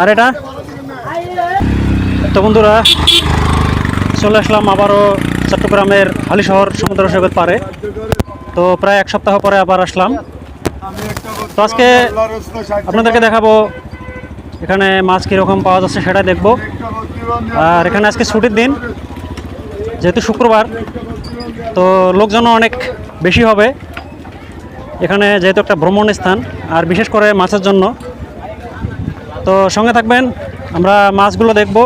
আর এটা? তো বন্ধুরা, চলে আসলাম আবারও চট্টগ্রামের হালিশহর সমুদ্র সৈকত পারে তো প্রায় এক সপ্তাহ পরে আবার আসলাম। তো আজকে আপনাদেরকে দেখাবো এখানে মাছ কীরকম পাওয়া যাচ্ছে সেটা দেখব। আর এখানে আজকে ছুটির দিন, যেহেতু শুক্রবার, তো লোকজনও অনেক বেশি হবে। এখানে যেহেতু একটা ভ্রমণ স্থান, আর বিশেষ করে মাছের জন্য। তো সঙ্গে থাকবেন, আমরা মাছগুলো দেখব।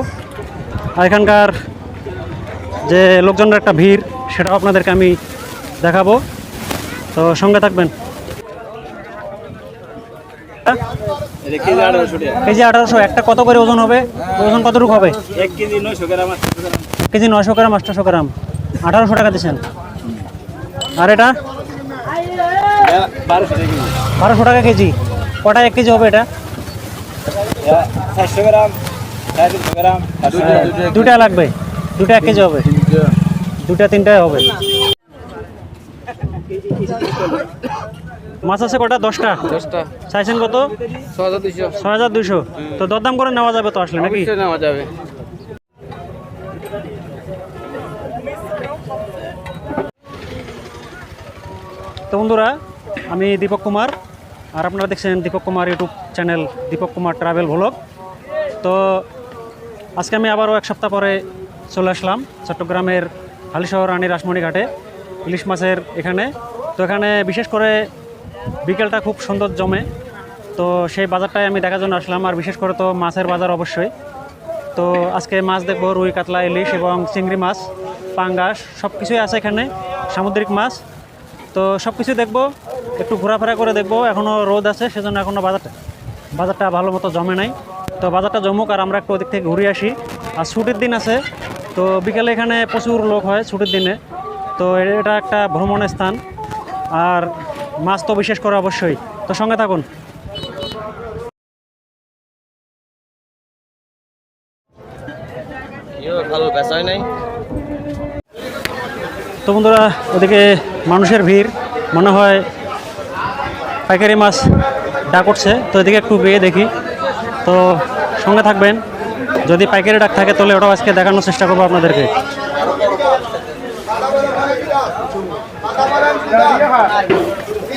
আর এখানকার যে লোকজনের একটা ভিড়, সেটাও আপনাদেরকে আমি দেখাবো। তো সঙ্গে থাকবেন। কেজি আঠারোশো একটা কত করে ওজন হবে? ওজন কতটুকু হবে? এক কেজি নয়শো গ্রাম কেজি নশো গ্রাম আটশোশো গ্রাম। আঠারোশো টাকা দিচ্ছেন। আর এটা? বারোশো টাকা কেজি। কটা এক কেজি হবে এটা? চারশো গ্রাম দুটা লাগবে। দুটা এক কেজি হবে। দুটা তিনটায় হবে। মাছ আছে কটা? দশটা? দশটা। চাইছেন কত? ছয় হাজার দুশো তো দরদাম করে নেওয়া যাবে তো আসলে নাকি? নেওয়া যাবে। তো বন্ধুরা আমি দীপক কুমার আর আপনারা দেখছেন Deepak Kumar YouTube channel Deepak Kumar travel vlog তো আজকে আমি আবারও এক সপ্তাহ পরে চলে আসলাম চট্টগ্রামের হালিশহর রানী রাসমণি ঘাটে ইলিশ মাছের এখানে। তো এখানে বিশেষ করে বিকেলটা খুব সুন্দর জমে। তো সেই বাজারটাই আমি দেখার জন্য আসলাম, আর বিশেষ করে তো মাছের বাজার অবশ্যই। তো আজকে মাছ দেখব, রুই, কাতলা, ইলিশ এবং চিংড়ি মাছ, পাঙ্গাস সব কিছুই আছে এখানে, সামুদ্রিক মাছ। তো সব কিছু দেখব, একটু ঘোরাফেরা করে দেখব এখনও রোদ আছে, সেজন্য এখনও বাজারটা বাজারটা ভালো মতো জমে নাই। তো বাজারটা জমুক, আর আমরা একটু ওদিক থেকে ঘুরে আসি। আর ছুটির দিন আছে, তো বিকেলে এখানে প্রচুর লোক হয় ছুটির দিনে। তো এটা একটা ভ্রমণের স্থান। আর মাছ তো বিশেষ করে অবশ্যই। তো সঙ্গে থাকুন। তো বন্ধুরা ওদিকে মানুষের ভিড়। মনে হয় পাইকারি মাছ ডাক উঠছে। তো এদিকে একটু গিয়ে দেখি। তো সঙ্গে থাকবেন। যদি পাইকারি ডাক থাকে তাহলে ওটাও আজকে দেখানোর চেষ্টা করব আপনাদেরকে।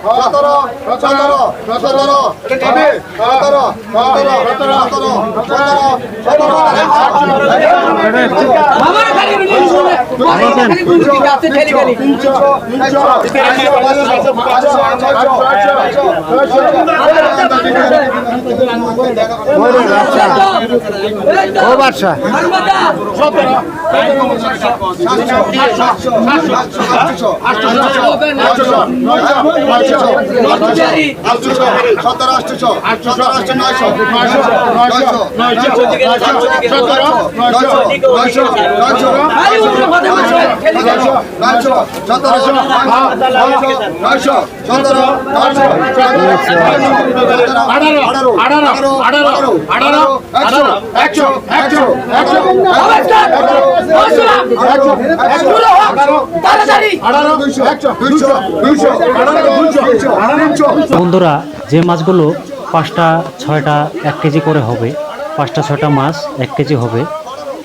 সতেরো সতেরো সতেরো সতেরো সতেরো সতেরো সতেরো সতেরো সতেরো ও বাদশাহ সতেরো আটশো সতেরো আটশো নয়শো নয়শো নয়শো নয়শো সতেরো নয়শো নয়শো নয়শো নয়শো বন্ধুরা যে মাছগুলো পাঁচটা ছয়টা এক কেজি করে হবে পাঁচটা ছয়টা মাছ এক কেজি হবে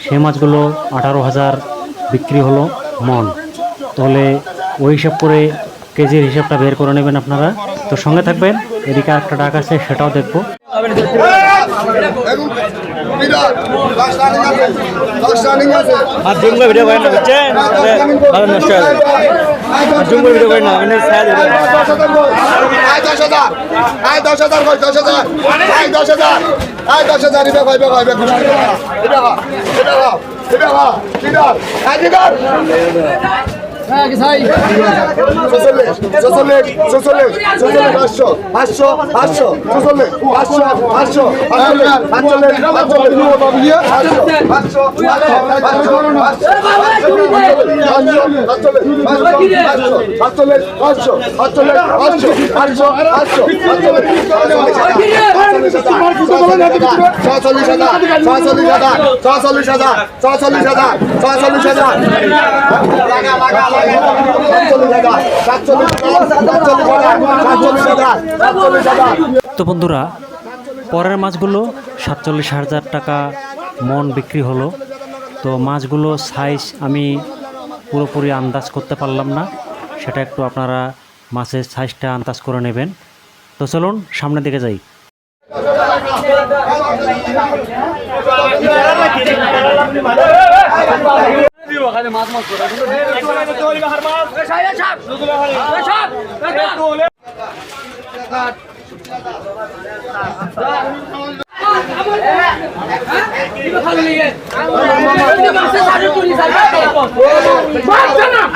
সেই মাছগুলো আঠারো হাজার বিক্রি হলো মন। তাহলে ওই হিসাব করে কেজির হিসাবটা বের করে নেবেন আপনারা। তো সঙ্গে থাকবেন, এদিকে একটা ডাক আছে, সেটাও দেখব। ভিডিও করেন না ভিডিও করেন দশ হাজার দশ হাজার দশ হাজার দশ হাজার দশ হাজার এটা বা ছচল্লিশ হাজার ছচল্লিশ হাজার ছচল্লিশ হাজার ছচল্লিশ হাজার ছচল্লিশ হাজার লাগা লাগা তো বন্ধুরা, পরের মাছগুলো সাতচল্লিশ হাজার টাকা মন বিক্রি হলো। তো মাছগুলো সাইজ আমি পুরোপুরি আন্দাজ করতে পারলাম না। সেটা একটু আপনারা মাছের সাইজটা আন্দাজ করে নেবেন। তো চলুন, সামনের দিকে যাই। খালি মাছ মাছ করে।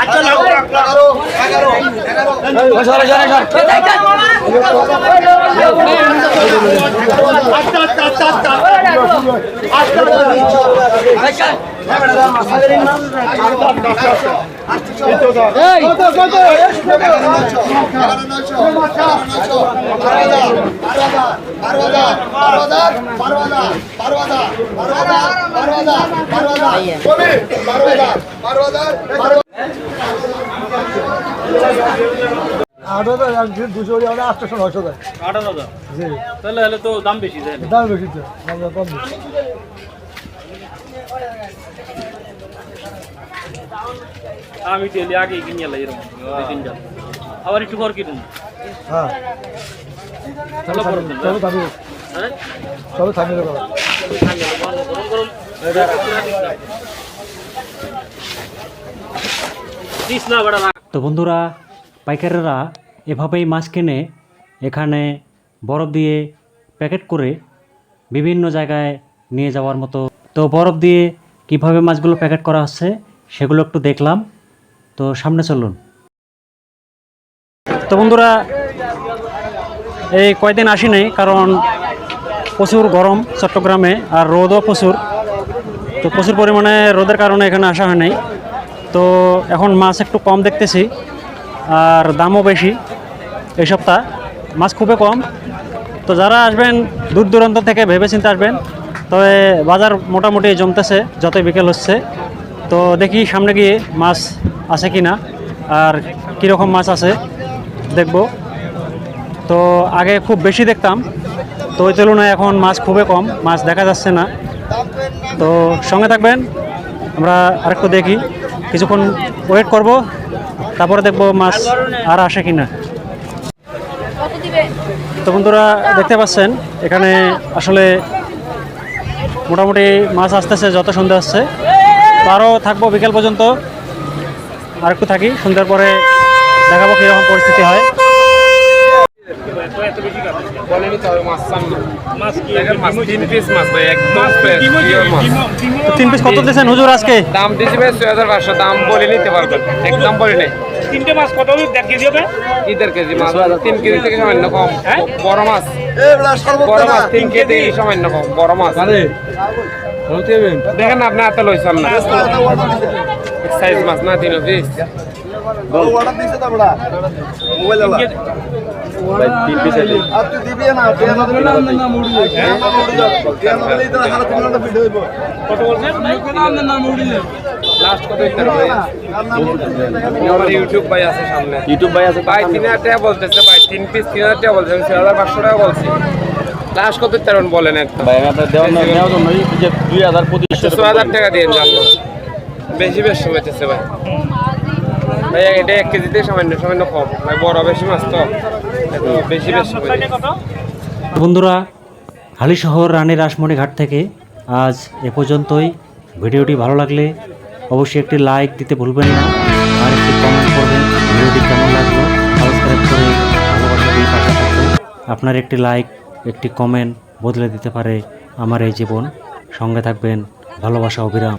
আচ্ছা পারবাদার পারবাদার পারবাদার পারবাদার দুশো আমরা আটশো নয়শো দেয়। আট হাজার? তাহলে হলে তো দাম বেশি যায় দাম বেশি তো কম। আমি তেলে আগে কিনে এলাই এরকম দুই আবার একটু ঘর কিনুন। হ্যাঁ। চলো বড় চলো থামি হ্যাঁ। চলো থামি দেবো গরম গরম দিস না বড় তো বন্ধুরা, পাইকারেরা এভাবেই মাছ কিনে, এখানে বরফ দিয়ে প্যাকেট করে বিভিন্ন জায়গায় নিয়ে যাওয়ার মতো। তো বরফ দিয়ে কীভাবে মাছগুলো প্যাকেট করা হচ্ছে, সেগুলো একটু দেখলাম। তো সামনে চলুন। তো বন্ধুরা, এই কয়দিন আসি নাই, কারণ প্রচুর গরম চট্টগ্রামে আর রোদও প্রচুর। তো প্রচুর পরিমাণে রোদের কারণে এখানে আসা হয় নাই। তো এখন মাছ একটু কম দেখতেছি, আর দামও বেশি এই সপ্তাহ। মাছ খুবই কম। তো যারা আসবেন দূর দূরান্ত থেকে ভেবে চিন্তে আসবেন তবে বাজার মোটামুটি জমতেছে, যতই বিকেল হচ্ছে। তো দেখি সামনে গিয়ে মাছ আছে কি না আর কীরকম মাছ আছে দেখব। তো আগে খুব বেশি দেখতাম, তো ওই তুলনায় এখন মাছ খুবই কম, মাছ দেখা যাচ্ছে না। তো সঙ্গে থাকবেন, আমরা আরেকটু দেখি। কিছুক্ষণ ওয়েট করব, তারপরে দেখব মাছ আর আসে কত দিবে তো বন্ধুরা, দেখতে পাচ্ছেন, এখানে আসলে মোটামুটি মাছ আসতেছে, যত সন্ধ্যা আসছে। তো আরও থাকব বিকেল পর্যন্ত, আর একটু থাকি, সন্ধ্যার পরে দেখাবো কীরকম পরিস্থিতি হয়। মাছ কি? মাছ তিন পিস মাছ ভাই একদম fresh, pure মাছ। তিন পিস কত দিয়েছেন হুজুর আজকে? দাম দিয়েছি ভাই ছয় হাজার পাঁচশো দাম বলে নিতে পারবেন একদম বলে নেই। তিনটে মাছ কত দেড় কেজি হবে? কি দেড় কেজি মাছ তিন কেজি থেকে সামান্য কম। বড় মাছ। বড় মাছ তিন কেজি সামান্য কম বড় মাছ। দেখেন না আপনি হাতে লইছেন না সাইজ মাছ না তিন পিস কত বলছেন লাস্ট কত ইত্যাদি ভাই আমার ইউটিউব ভাই আছে সামনে ইউটিউব ভাই আছে ভাই তিন হাজার টাকা বলতেছে ভাই তিন পিস তিন হাজার টাকা বলছেন টাকা বলছি লাস্ট কত ইত্যাদি বলেন একদম ভাই আপনার দেওয়ার নেওয়ার জন্য যে দুই হাজার পঁচিশশো ছয় হাজার টাকা দিয়ে জানলো বেশি বেশি হইতেছে ভাই ভাই এটা এক কেজিতে সামান্য সামান্য কম ভাই বড় বেশি মাছ তো বন্ধুরা, হালিশহর রানী রাসমণি ঘাট থেকে আজ এ পর্যন্তই। ভিডিওটি ভালো লাগলে অবশ্যই একটি লাইক দিতে ভুলবেন না, আর একটি কমেন্ট করবেন। ভিডিওটি কেমন লাগল সাবস্ক্রাইব করে ভালোবাসা দিয়ে পাশে থাকবেন। আপনার একটি লাইক একটি কমেন্ট বদলে দিতে পারে আমার এই জীবন। সঙ্গে থাকবেন ভালোবাসা অবিরাম।